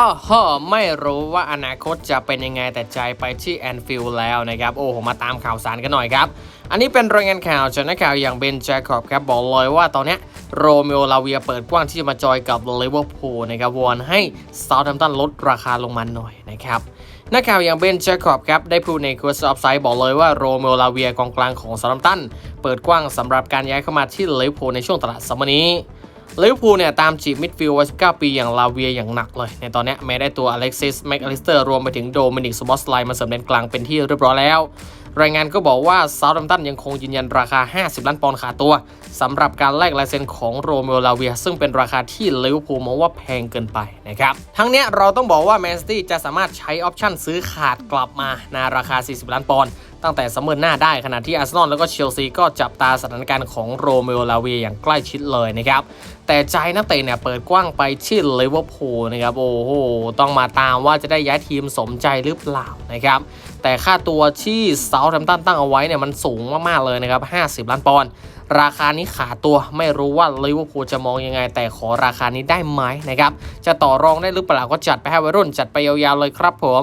อ้อฮไม่รู้ว่าอนาคตจะเป็นยังไงแต่ใจไปที่แอนฟิลด์แล้วนะครับ โอ้โห มาตามข่าวสารกันหน่อยครับ อันนี้เป็นรายงานข่าวจากนักข่าวอย่างเบนแจคอบครับบอกเลยว่าตอนนี้โรเมโอลาเวียเปิดกว้างที่จะมาจอยกับลิเวอร์พูลนะครับวอนให้ซา u t แ a ม p ตันลดราคาลงมาหน่อยนะครับนักข่าวอย่างเบนแจคอบครับได้พูดในคูสออฟไซด์บอกเลยว่าโรเมโอลาเวียกองกลางของซา u t แ a ม p ตันเปิดกว้างสำหรับการย้ายเข้ามาที่ลิเวอร์พูลในช่วงตลาดซัมเมอร์นี้ ลิเวอร์พูลเนี่ยตามจีบมิดฟิลด์วัย19 ปีอย่างลาเวียอย่างหนักเลย ในตอนนี้แม้ได้ตัวอเล็กซิสแม็กอลิสเตอร์รวมไปถึงโดมินิกสมอสไลมาเสริมเลนกลางเป็นที่เรียบร้อยแล้ว รายงานก็บอกว่าซา u t แ a มตันยังคงยืนยันราคา 50 ล้านปอนด์ขาตัวสำหรับการแลกลายเซ็นของโรเมโอลาเวีย ซึ่งเป็นราคาที่ลิเวอร์พูลมองว่าแพงเกินไปนะครับทั้งนี้เราต้องบอกว่าแมนซิตี้จะสามารถใช้ออปชั่นซื้อขาดกลับมาในราคา 40 ล้านปอนด์ ตั้งแต่ซัมเมอร์หน้าได้ขณะที่อาร์เซนอลแล้วก็เชลซีก็จับตาสถานการณ์ของโรเมโอลาเวียอย่างใกล้ชิดเลยนะครับแต่ใจนักเตะเนี่ยเปิดกว้างไปที่ลิเวอร์พูลนะครับโอ้โหต้องมาตามว่าจะได้ย้ายทีมสมใจหรือเปล่านะครับแต่ค่าตัวที่เซาท์แ m มตันตั้งเอาไว้เนี่ยมันสูงมากๆเลยนะครับ 50 ล้านปอนด์ราคานี้ขาตัวไม่รู้ว่าลิเวอร์พูลจะมองยังไง แต่ขอราคานี้ได้ไหมนะครับจะต่อรองได้หรือเปล่าก็จัดไปให้วัยรุ่นจัดไปยาวๆเลยครับผม